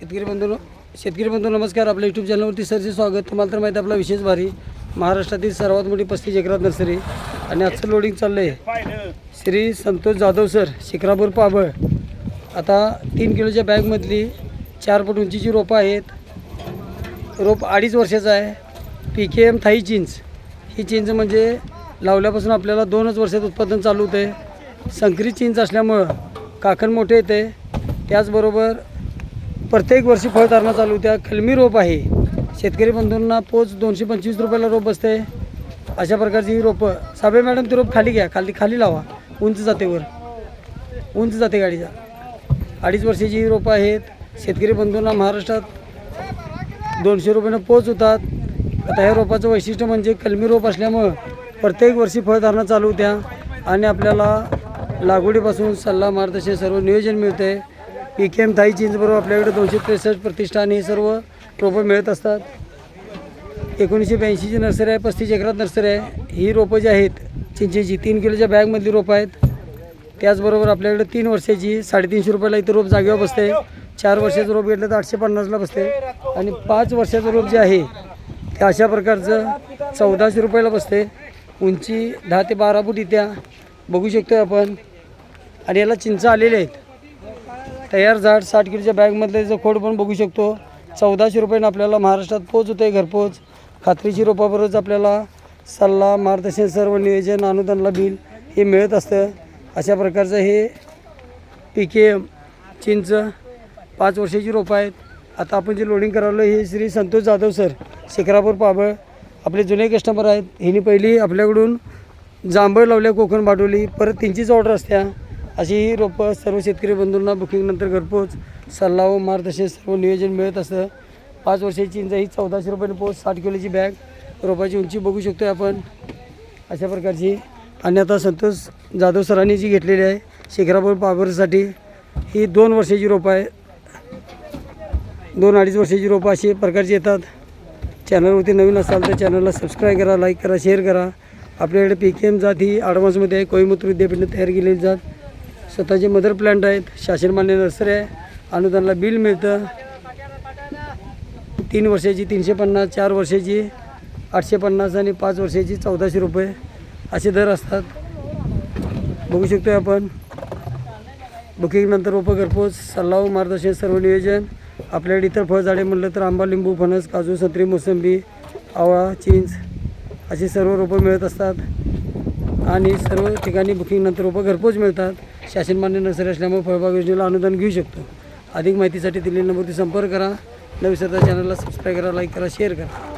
शेतकरी बंधू शेतकरी बंधू नमस्कार. आपल्या यूट्यूब चॅनलवरती सरचे स्वागत. तुम्हाला तर माहिती आहे आपला विशेष भारी महाराष्ट्रातील सर्वात मोठी पस्तीस एकरात नर्सरी. आणि आजचं लोडिंग चाललं आहे श्री संतोष जाधव सर शिक्रापूर पाबळ. आता तीन किलोच्या बॅगमधली चार फूट उंचीची रोपं आहेत. रोप अडीच वर्षाचं आहे. पी के एम थाई चिंच. ही चिंच म्हणजे लावल्यापासून आपल्याला दोनच वर्षात उत्पादन चालू होते संकरित चिंच असल्यामुळं काकण मोठे येते त्याचबरोबर प्रत्येक वर्षी फळधारणा चालू होत्या. कलमी रोप आहे. शेतकरी बंधूंना पोच दोनशे पंचवीस रुपयाला रोप बसते अशा प्रकारची ही रोपं. साबळे मॅडम ती रोप खाली घ्या. खाली खाली लावा. उंच जाते वर उंच जाते गाडीचा. अडीच वर्षाची ही रोपं आहेत. शेतकरी बंधूंना महाराष्ट्रात दोनशे रुपयानं पोच होतात. आता ह्या रोपाचं वैशिष्ट्य म्हणजे कलमी रोप असल्यामुळं प्रत्येक वर्षी फळधारणा चालू होत्या. आणि आपल्याला लागवडीपासून सल्ला मार्गदर्शन सर्व नियोजन मिळते पी के एम थाई चिंचबरोबर आपल्याकडे दोनशे त्रेसष्ट प्रतिष्ठान हे सर्व रोपं मिळत असतात. एकोणीसशे ब्याऐंशीची नर्सरी आहे पस्तीस एकरात नर्सरी आहे. ही रोपं जी आहेत चिंचेची तीन किलोच्या बॅगमधली रोपं आहेत. त्याचबरोबर आपल्याकडे तीन वर्षाची साडेतीनशे रुपयाला इथं रोप जागेवर बसते. चार वर्षाचं रोप घेतलं तर आठशे पन्नासला बसते. आणि पाच वर्षाचं रोप जे आहे ते अशा प्रकारचं चौदाशे रुपयाला बसते. उंची दहा ते बारा फूट इत्या बघू शकतो आपण. आणि याला चिंच आलेले आहेत. तयार झाड साठ किलोच्या बॅगमधले जो खोड पण बघू शकतो. चौदाशे रुपयानं आपल्याला महाराष्ट्रात पोच होते घरपोच. खात्रीची रोपाबरोबरच आपल्याला सल्ला मार्गदर्शन सर्व नियोजन अनुदानला बिल हे मिळत असतं. अशा प्रकारचं हे पी के चिंच पाच वर्षाची रोपं आहेत. आता आपण जे लोडिंग करावलं हे श्री संतोष जाधव सर शिखरापूर पाबळ आपले जुने कस्टमर आहेत. ह्यांनी पहिली आपल्याकडून जांभळ लावल्या कोकण बाटवली परत त्यांचीच ऑर्डर असत्या. अशी ही रोपं सर्व शेतकरी बंधूंना बुकिंगनंतर घरपोच सल्ला व मार्गदर्शन सर्व नियोजन मिळत असतं. पाच वर्षाची इंच ही चौदाशे रुपयाने पोच साठ किलोची बॅग रोपाची उंची बघू शकतो आपण. अशा प्रकारची. आणि आता संतोष जाधव सरांनी जी घेतलेली आहे शिखरापूर पाबरसाठी ही दोन वर्षाची रोपं आहे. दोन अडीच वर्षाची रोपं अशी प्रकारची येतात. चॅनलवरती नवीन असाल तर चॅनलला सबस्क्राईब करा लाईक करा शेअर करा. आपल्याकडे पी के एम जात ही ॲडव्हान्समध्ये आहे. कोईमुत्र विद्यापीठाने तयार केलेली जात. स्वतःचे मदर प्लॅन्ट आहेत शासनमान्य नर्सरी आहे अनुदानला बिल मिळतं. तीन वर्षाची तीनशे पन्नास चार वर्षाची आठशे पन्नास आणि पाच वर्षाची चौदाशे रुपये असे दर असतात. बघू शकतो आपण. बुकिंगनंतर रोपं घरपोच सल्ला मार्गदर्शन सर्व नियोजन. आपल्याकडे इतर फळझाडे म्हटलं तर आंबा लिंबू फणस काजू संत्री मोसंबी आवळा चिंच अशी सर्व रोपं मिळत असतात. आणि सर्व ठिकाणी बुकिंगनंतर रोपं घरपोच मिळतात. शासनमान्य नसेल असल्यामुळे फळबाग योजनेला अनुदान घेऊ शकतो. अधिक माहितीसाठी दिलेल्या नंबरवरती संपर्क करा. नवी सरकार चॅनलला सबस्क्राईब करा लाईक करा शेअर करा.